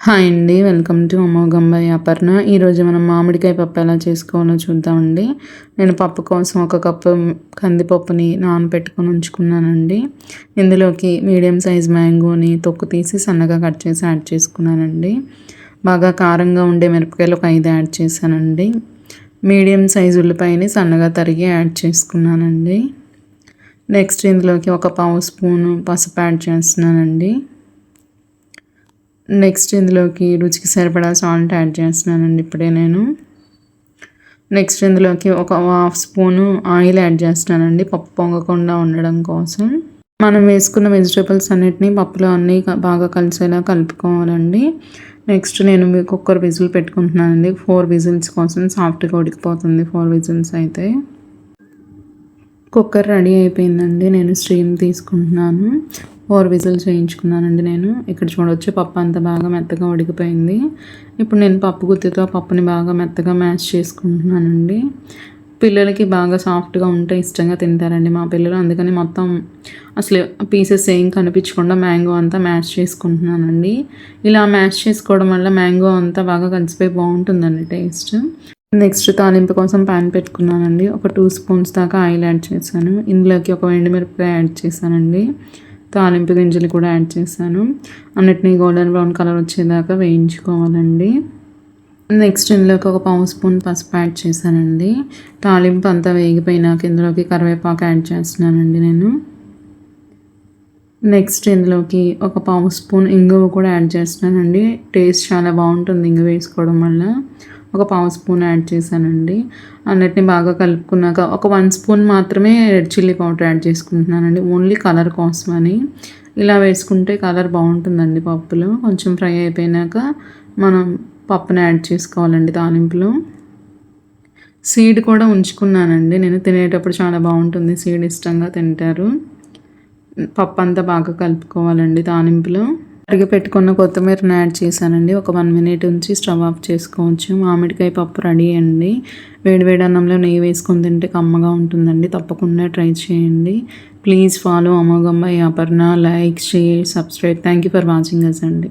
Hi అండి welcome to అమోఘంబాయి Aparna ఈరోజు మనం మామిడికాయ పప్పు ఎలా చేసుకోవాలో చూద్దామండి. నేను పప్పు కోసం ఒక కప్పు కందిపప్పుని నానబెట్టుకొని ఉంచుకున్నానండి. ఇందులోకి మీడియం సైజ్ మ్యాంగోని తొక్కు తీసి సన్నగా కట్ చేసి యాడ్ చేసుకున్నానండి. బాగా కారంగా ఉండే మిరపకాయలు ఒక ఐదు యాడ్ చేశానండి. మీడియం సైజు ఉల్లిపాయని సన్నగా తరిగి యాడ్ చేసుకున్నానండి. నెక్స్ట్ ఇందులోకి ఒక పావు స్పూను పసుపు యాడ్ చేస్తున్నానండి. నెక్స్ట్ ఇందులోకి రుచికి సరిపడా సాల్ట్ యాడ్ చేస్తున్నానండి ఇప్పుడే నేను. నెక్స్ట్ ఇందులోకి ఒక హాఫ్ స్పూను ఆయిల్ యాడ్ చేస్తున్నానండి పప్పు పొంగకుండా ఉండడం కోసం. మనం వేసుకున్న వెజిటేబుల్స్ అన్నిటినీ పప్పులో అన్నీ బాగా కలిసేలా కలుపుకోవాలండి. నెక్స్ట్ నేను కుక్కర్ విజిల్ పెట్టుకుంటున్నానండి ఫోర్ విజిల్స్ కోసం సాఫ్ట్గా ఉడికిపోతుంది ఫోర్ విజిల్స్ అయితే. కుక్కర్ రెడీ అయిపోయిందండి నేను స్టీమ్ తీసుకుంటున్నాను. ఫోర్ విజిల్స్ వేయించుకున్నానండి నేను. ఇక్కడ చూడవచ్చు పప్పు అంతా బాగా మెత్తగా ఉడికిపోయింది. ఇప్పుడు నేను పప్పు గుత్తితో పప్పుని బాగా మెత్తగా మ్యాష్ చేసుకుంటున్నానండి. పిల్లలకి బాగా సాఫ్ట్గా ఉంటే ఇష్టంగా తింటారండి మా పిల్లలు. అందుకని మొత్తం అసలు పీసెస్ ఏం కనిపించకుండా మ్యాంగో అంతా మ్యాష్ చేసుకుంటున్నానండి. ఇలా మ్యాష్ చేసుకోవడం వల్ల మ్యాంగో అంతా బాగా కలిసిపోయి బాగుంటుందండి టేస్ట్. నెక్స్ట్ తాలింపు కోసం ప్యాన్ పెట్టుకున్నానండి. ఒక టూ స్పూన్స్ దాకా ఆయిల్ యాడ్ చేశాను. ఇందులోకి ఒక మిరపకాయ యాడ్ చేశానండి. తాలింపు గింజలు కూడా యాడ్ చేశాను. అన్నిటినీ గోల్డెన్ బ్రౌన్ కలర్ వచ్చేదాకా వేయించుకోవాలండి. నెక్స్ట్ ఇందులోకి ఒక పావు స్పూన్ పసుపు యాడ్ చేశానండి. తాలింపు అంతా వేగిపోయినాక ఇందులోకి కరివేపాకు యాడ్ చేస్తున్నానండి నేను. నెక్స్ట్ ఇందులోకి ఒక పావు స్పూన్ ఇంగువ కూడా యాడ్ చేస్తున్నానండి. టేస్ట్ చాలా బాగుంటుంది ఇంగువ వేసుకోవడం వల్ల. ఒక పావు స్పూన్ యాడ్ చేశానండి. అన్నిటిని బాగా కలుపుకున్నాక ఒక వన్ స్పూన్ మాత్రమే రెడ్ చిల్లీ పౌడర్ యాడ్ చేసుకుంటున్నానండి. ఓన్లీ కలర్ కోసమని. ఇలా వేసుకుంటే కలర్ బాగుంటుందండి పప్పులో. కొంచెం ఫ్రై అయిపోయినాక మనం పప్పుని యాడ్ చేసుకోవాలండి తాలింపులో. సీడ్ కూడా ఉంచుకున్నానండి. నేను తినేటప్పుడు చాలా బాగుంటుంది. సీడ్ ఇష్టంగా తింటారు. పప్పు అంతా బాగా కలుపుకోవాలండి తాలింపులో. అడిగి పెట్టుకున్న కొత్తిమీరని యాడ్ చేశానండి. ఒక వన్ మినిట్ ఉంచి స్టవ్ ఆఫ్ చేసుకోవచ్చు. మామిడికాయ పప్పు రెడీ అండి. వేడి వేడి అన్నంలో నెయ్యి వేసుకొని తింటే కమ్మగా ఉంటుందండి. తప్పకుండా ట్రై చేయండి. Please follow అమోఘంబై Aparna like share subscribe. Thank you for watching us అండి.